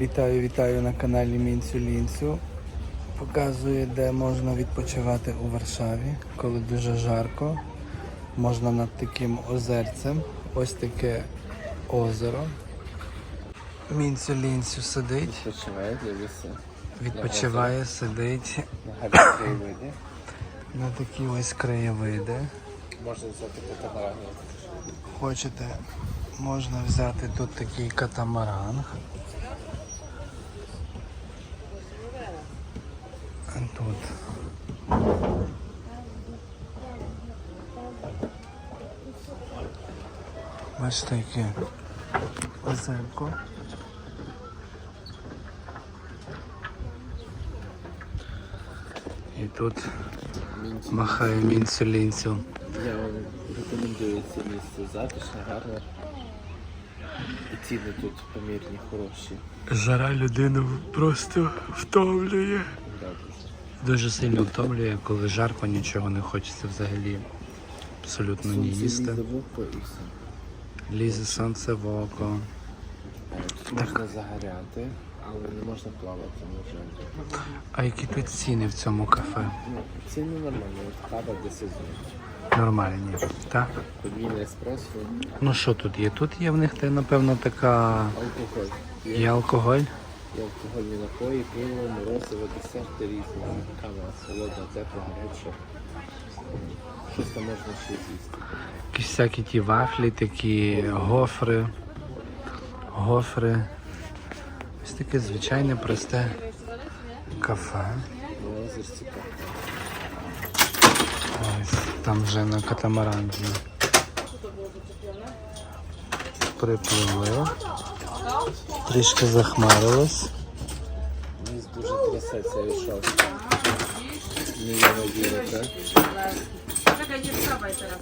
Вітаю, вітаю на каналі Мінцю Лінцю. Показує, де можна відпочивати у Варшаві, коли дуже жарко. Можна над таким озерцем. Ось таке озеро. Мінцю Лінцю сидить, Відпочиває, дивиться відпочиває, сидить на гарні краєвиди. на такі ось краєвиди. Можна взяти катамаран. Хочете, можна взяти тут такий катамаран. Тут. Бачите, яке озерко. І тут махає мінцю-лінцю. Я вам рекомендую це місце. Затишне, гарне. І ціни тут помірні, хороші. Жара людину просто втомлює. Да, дуже. Дуже сильно втомлює, коли жарко, нічого не хочеться взагалі абсолютно ні їсти. лізе сонце в око. Можна загоряти, але не можна плавати, на жаль. А які тут ціни в цьому кафе? Ну, ціни нормальні, от кава 10 злотих. Нормальні, так? Подвійне еспресо, Ну що тут є? Тут є в них, напевно, така алкоголь. Є, і алкоголь. Є алкогольні напої, пиво, морозиво, десерти різні. Кава холодна, тепла, гаряча. Щось там можна ще з'їсти. Якісь всякі ті вафлі, такі гофри. Гофри. Ось таке звичайне просте кафе. На озерці. Ось там вже на катамаранті. Припливли. Трішки захмарилось. Ніс дуже трясеться шоку. Не є надія, так? Czekaj, nie wstawaj teraz.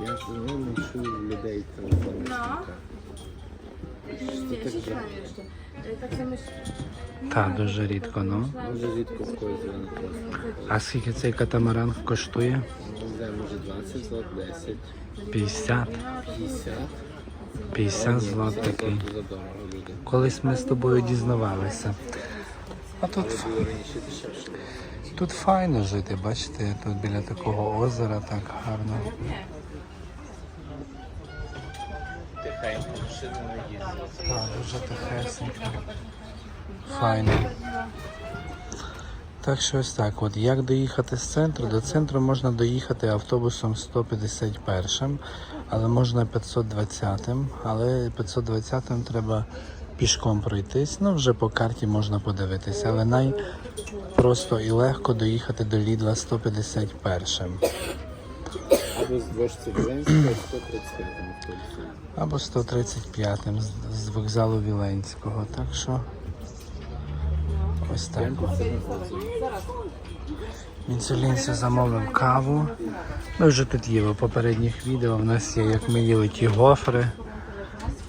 Я ну, не чую людей телефону. Так дуже рідко, ну. Дуже рідко в когось дзвонити. А скільки цей катамаран коштує? Не знаю, може 20 злот, 10, 50. 50. 50 злот такий. За дорого люди. Колись ми з тобою дізнавалися. А тут, Було раніше дешевше. тут файно жити, бачите, тут біля такого озера так гарно. Тихенько, машини не. Так, дуже тихесенько. Файно. Так що ось так. От як доїхати з центру? До центру можна доїхати автобусом 151, але можна 520, але 520 треба пішком пройтись. Ну вже по карті можна подивитися, але най просто і легко доїхати до Лідла 151 Або з дворжці Віленського, 135 автобусів. або 135 з, вокзалу Віленського. Так що ось так. Інсулінці замовив каву. Ми вже тут їли в попередніх відео. У нас є, як ми їли ті гофри,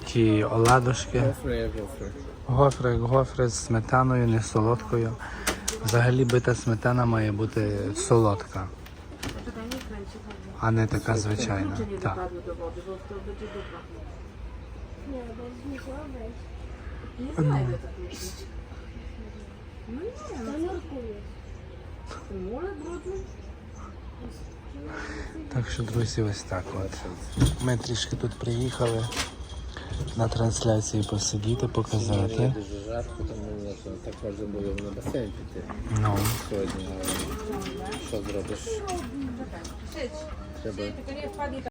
ті оладушки. Гофри гофри. Гофри, як гофри з сметаною, не солодкою. Взагалі бита сметана має бути солодка, а не така звичайна. Так. brudny? Так що, друзі, ось так от. Ми трішки тут приїхали на трансляції посидіти, показати. Дуже жарко, тому. Так можна було на басейн піти Ну. сьогодні. Що зробиш? Sempre,